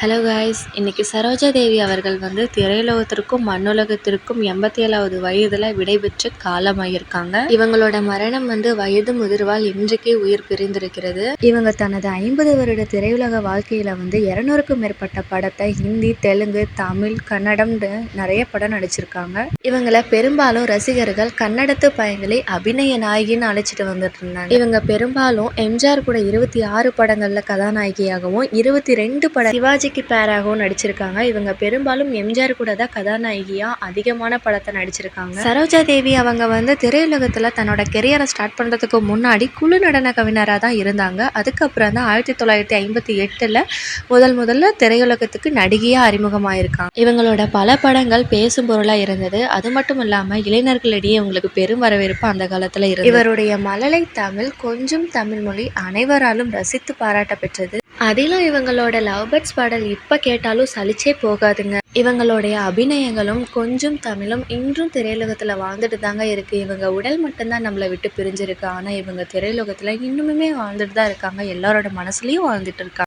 Hello guys இன்றைக்கி சரோஜா தேவி அவர்கள் வந்து திரையுலகத்திற்கும் மண்ணுலகத்திற்கும் எண்பத்தி ஏழாவது வயதில் விடைபெற்று காலமாயிருக்காங்க. இவங்களோட மரணம் வந்து வயது முதிர்வால் இன்றைக்கே உயிர் பிரிந்திருக்கிறது. இவங்க தனது ஐம்பது வருட திரையுலக வாழ்க்கையில வந்து இருநூறுக்கும் மேற்பட்ட படத்தை ஹிந்தி தெலுங்கு தமிழ் கன்னடம்னு நிறைய படம் நடிச்சிருக்காங்க. இவங்களை பெரும்பாலும் ரசிகர்கள் கன்னடத்து பயங்களை அபிநய நாயகின்னு அழைச்சிட்டு வந்துட்டு இருந்தாங்க. இவங்க பெரும்பாலும் எம்ஜிஆர் கூட இருபத்தி ஆறு படங்கள்ல கதாநாயகியாகவும் இருபத்தி ரெண்டு பட சிவாஜிக்கு பேராகவும் நடிச்சிருக்காங்க. இவங்க பெரும்பாலும் எம்ஜிஆர் கூட தான் கதாநாயகியாக அதிகமான படத்தை நடிச்சிருக்காங்க. சரோஜா தேவி அவங்க வந்து திரையுலகத்தில் தன்னோட கெரியரை ஸ்டார்ட் பண்ணுறதுக்கு முன்னாடி குழு நடன கவிஞராக தான் இருந்தாங்க. அதுக்கப்புறம் தான் ஆயிரத்தி தொள்ளாயிரத்தி ஐம்பத்தி எட்டில் முதல் முதல்ல திரையுலகத்துக்கு நடிகையாக அறிமுகமாயிருக்காங்க. இவங்களோட பல படங்கள் பேசும் பொருளாக இருந்தது. அது மட்டும் இல்லாமல் இளைஞர்களிடையே இவங்களுக்கு பெரும் வரவேற்பு அந்த காலத்தில் இருந்தது. இவருடைய மழலை தமிழ் கொஞ்சம் தமிழ் மொழி அனைவராலும் ரசித்து பாராட்ட பெற்றது அதிலும் இவங்களோட லவ் பேர்ட்ஸ் பாடல் இப்போ கேட்டாலும் சலிச்சே போகாதுங்க. இவங்களுடைய அபிநயங்களும் கொஞ்சம் தமிழும் இன்றும் திரையுலகத்தில் வாழ்ந்துட்டு தாங்க இருக்குது இவங்க உடல் மட்டும்தான் நம்மளை விட்டு பிரிஞ்சிருக்கு. ஆனால் இவங்க திரையுலகத்தில் இன்னுமுமே வாழ்ந்துட்டு தான் இருக்காங்க. எல்லாரோட மனசுலேயும் வாழ்ந்துட்டு இருக்காங்க.